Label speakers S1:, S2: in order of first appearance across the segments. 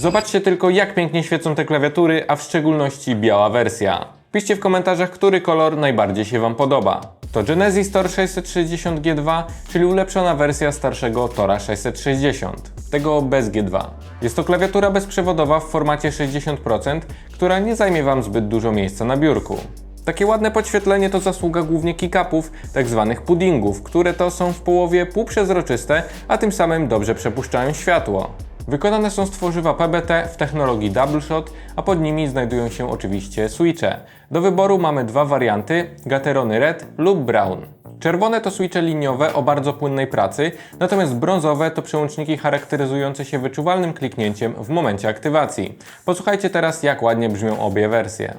S1: Zobaczcie tylko jak pięknie świecą te klawiatury, a w szczególności biała wersja. Piszcie w komentarzach, który kolor najbardziej się Wam podoba. To Genesis Tor 660G2, czyli ulepszona wersja starszego Tora 660, tego bez G2. Jest to klawiatura bezprzewodowa w formacie 60%, która nie zajmie Wam zbyt dużo miejsca na biurku. Takie ładne podświetlenie to zasługa głównie kick-upów, tak zwanych puddingów, które to są w połowie półprzezroczyste, a tym samym dobrze przepuszczają światło. Wykonane są z tworzywa PBT w technologii Double Shot, a pod nimi znajdują się oczywiście switche. Do wyboru mamy dwa warianty, Gaterony Red lub Brown. Czerwone to switche liniowe o bardzo płynnej pracy, natomiast brązowe to przełączniki charakteryzujące się wyczuwalnym kliknięciem w momencie aktywacji. Posłuchajcie teraz jak ładnie brzmią obie wersje.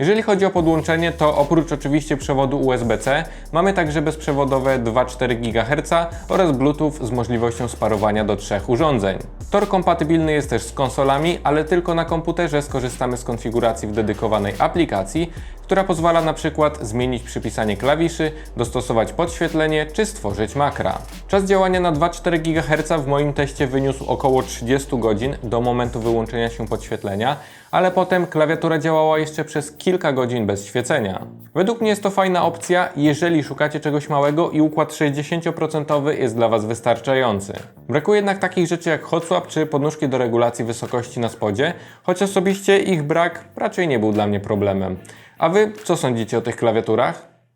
S1: Jeżeli chodzi o podłączenie, to oprócz oczywiście przewodu USB-C, mamy także bezprzewodowe 2,4 GHz oraz Bluetooth z możliwością sparowania do trzech urządzeń. Tor kompatybilny jest też z konsolami, ale tylko na komputerze skorzystamy z konfiguracji w dedykowanej aplikacji, która pozwala na przykład zmienić przypisanie klawiszy, dostosować podświetlenie czy stworzyć makra. Czas działania na 2,4 GHz w moim teście wyniósł około 30 godzin do momentu wyłączenia się podświetlenia, ale potem klawiatura działała jeszcze przez kilka godzin bez świecenia. Według mnie jest to fajna opcja, jeżeli szukacie czegoś małego i układ 60% jest dla Was wystarczający. Brakuje jednak takich rzeczy jak hot czy podnóżki do regulacji wysokości na spodzie, choć osobiście ich brak raczej nie był dla mnie problemem. A Wy co sądzicie o tych klawiaturach?